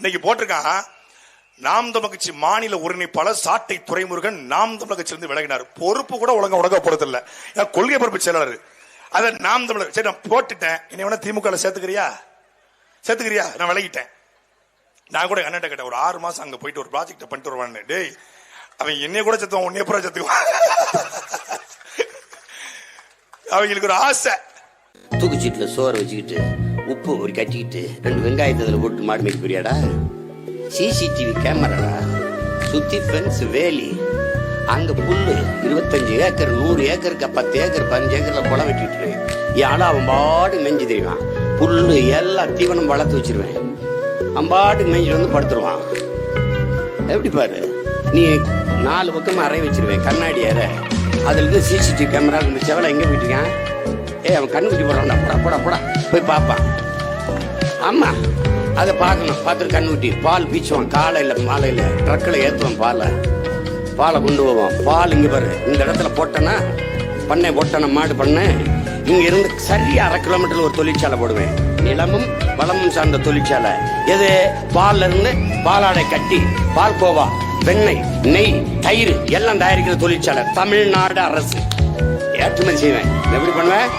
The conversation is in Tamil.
இன்னைக்கு போட்டிருக்கான் நாம் தமிழ் கட்சி மாநில ஒருங்கிணைப்பாளர் சாட்டை துறைமுருகன் நாம் தமிழ் கட்சியிலிருந்து விலகினார். பொறுப்பு கூட ஒழுங்கா ஒழுங்கா போறது இல்ல ஏன் கொள்கை பொறுப்பு செயலாளர். அதை நாம் தமிழர் சரி நான் போட்டுட்டேன். என்னை வேணா திமுக சேர்த்துக்கிறியா? சேர்த்துக்கிறியா? நான் விலகிட்டேன். நான் கூட அண்ணன் கேட்டேன் ஒரு ஆறு மாசம் அங்க போயிட்டு ஒரு ப்ராஜெக்ட் பண்ணிட்டு வருவான்னு. டேய் அவன் என்னைய கூட செத்துவான் உன்னைய பூரா செத்துவான் அவங்களுக்கு ஒரு ஆசை. தூக்குச்சீட்டுல சோறு வச்சுக்கிட்டு உப்பு ஒரு கட்டிக்கிட்டு ரெண்டு வெங்காயத்தை அதில் போட்டு மாடு மேய்க்க போறியாடா? சிசிடிவி கேமராடா? சுத்தி ஃபென்ஸ் வேலி. அங்கே புல்லு இருபத்தஞ்சு ஏக்கர் நூறு ஏக்கருக்கு பத்து ஏக்கர் பதினஞ்சு ஏக்கரில் குளம் வெட்டிட்டு என் அவன் பாடு மெஞ்சு தெரியுவான் புல்லு எல்லாம் தீவனம் வளர்த்து வச்சிருவேன். அவன் பாட்டுக்கு மேய்ஞ்சிட்டு வந்து படுத்துருவான். எப்படி பாரு? நீ நாலு பக்கம் அறை வச்சிருவேன். கண்ணாடி அறை. அதில் இருந்து சிசிடிவி கேமரா இந்த செவலை எங்கே போயிட்டுருக்கேன் ஏ ஏய் அவன் கண்ணு குட்டி போடுறான்டா. போடா போடா போடா. போய் பார்ப்பான் அம்மா அதை பார்க்கணும். பார்த்துட்டு கண்ணு குட்டி பால் பீச்சுவான். காலையில் மாலையில் ட்ரக்கில் ஏற்றுவான் பாலை. பாலை கொண்டு போவான். பால் இங்கே பாரு. இந்த இடத்துல போட்டேன்னா பண்ணை போட்டேன்னா மாடு பண்ணேன் இங்கே இருந்து சரியாக அரை கிலோமீட்டரில் ஒரு தொழிற்சாலை போடுவேன். நிலமும் வளமும் சார்ந்த தொழிற்சாலை. எது? பால்ல இருந்து பாலாடை கட்டி பால் கோவா வெண்ணெய் நெய் தயிர் எல்லாம் தயாரிக்கிற தொழிற்சாலை. தமிழ்நாடு அரசு. ஏற்றுமதி செய்வேன். எப்படி பண்ணுவேன்?